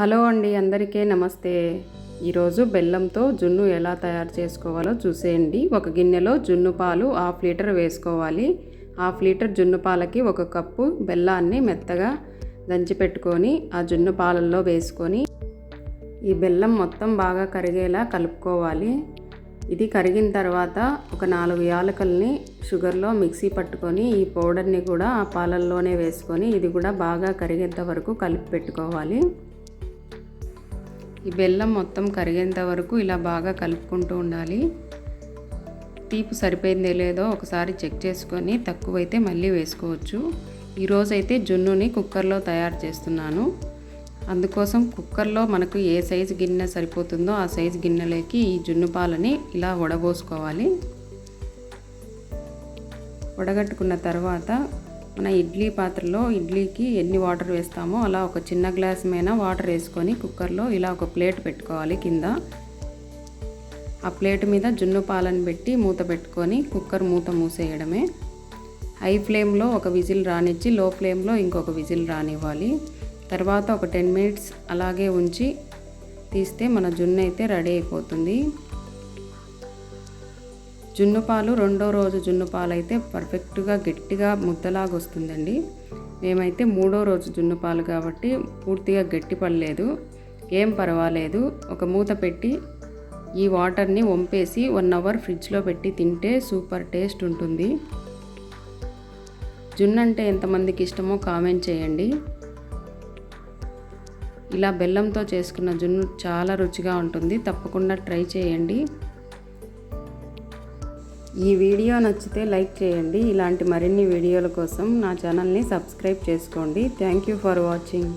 Hello అండి అందరికీ నమస్తే. ఈరోజు బెల్లంతో జున్ను ఎలా తయారు చేసుకోవాలో చూసేయండి. ఒక గిన్నెలో జున్ను పాలు హాఫ్ లీటర్ వేసుకోవాలి. హాఫ్ లీటర్ జున్ను పాలకి ఒక కప్పు బెల్లాన్ని మెత్తగా దంచి పెట్టుకొని ఆ జున్ను పాలల్లో వేసుకొని ఈ బెల్లం మొత్తం బాగా కరిగేలా కలుపుకోవాలి. ఇది కరిగిన తర్వాత ఒక నాలుగు యాలకల్ని షుగర్లో మిక్సీ పట్టుకొని ఈ పౌడర్ని కూడా ఆ పాలల్లోనే వేసుకొని ఇది కూడా బాగా కరిగేంత వరకు కలిపి పెట్టుకోవాలి. ఈ బెల్లం మొత్తం కరిగేంత వరకు ఇలా బాగా కలుపుకుంటూ ఉండాలి. తీపి సరిపోయిందే లేదో ఒకసారి చెక్ చేసుకొని తక్కువైతే మళ్ళీ వేసుకోవచ్చు. ఈరోజైతే జున్నుని కుక్కర్లో తయారు చేస్తున్నాను. అందుకోసం కుక్కర్లో మనకు ఏ సైజు గిన్నె సరిపోతుందో ఆ సైజు గిన్నెలోకి ఈ జున్ను పాలని ఇలా వడబోసుకోవాలి. వడగట్టుకున్న తర్వాత మన ఇడ్లీ పాత్రలో ఇడ్లీకి ఎన్ని వాటర్ వేస్తామో అలా ఒక చిన్న గ్లాస్ మీద వాటర్ వేసుకొని కుక్కర్లో ఇలా ఒక ప్లేట్ పెట్టుకోవాలి కింద. ఆ ప్లేట్ మీద జున్ను పాలను పెట్టి మూత పెట్టుకొని కుక్కర్ మూత మూసేయడమే. హై ఫ్లేమ్లో ఒక విజిల్ రానిచ్చి లో ఫ్లేమ్లో ఇంకొక విజిల్ రానివ్వాలి. తర్వాత ఒక టెన్ మినిట్స్ అలాగే ఉంచి తీస్తే మన జున్ను అయితే రెడీ అయిపోతుంది. జున్ను పాలు రెండో రోజు జున్ను పాలు అయితే పర్ఫెక్ట్గా గట్టిగా ముద్దలాగా వస్తుందండి మేమైతే మూడో రోజు జున్ను పాలు కాబట్టి పూర్తిగా గట్టి పడలేదు. ఏం పర్వాలేదు. ఒక మూత పెట్టి ఈ వాటర్ని వంపేసి వన్ అవర్ ఫ్రిడ్జ్లో పెట్టి తింటే సూపర్ టేస్ట్ ఉంటుంది. జున్ను అంటే ఎంతమందికి ఇష్టమో కామెంట్ చేయండి. ఇలా బెల్లంతో చేసుకున్న జున్ను చాలా రుచిగా ఉంటుంది. తప్పకుండా ట్రై చేయండి. ఈ వీడియో నచ్చితే లైక్ చేయండి. ఇలాంటి మరిన్ని వీడియోల కోసం నా ఛానల్ని సబ్స్క్రైబ్ చేసుకోండి. Thank you for watching.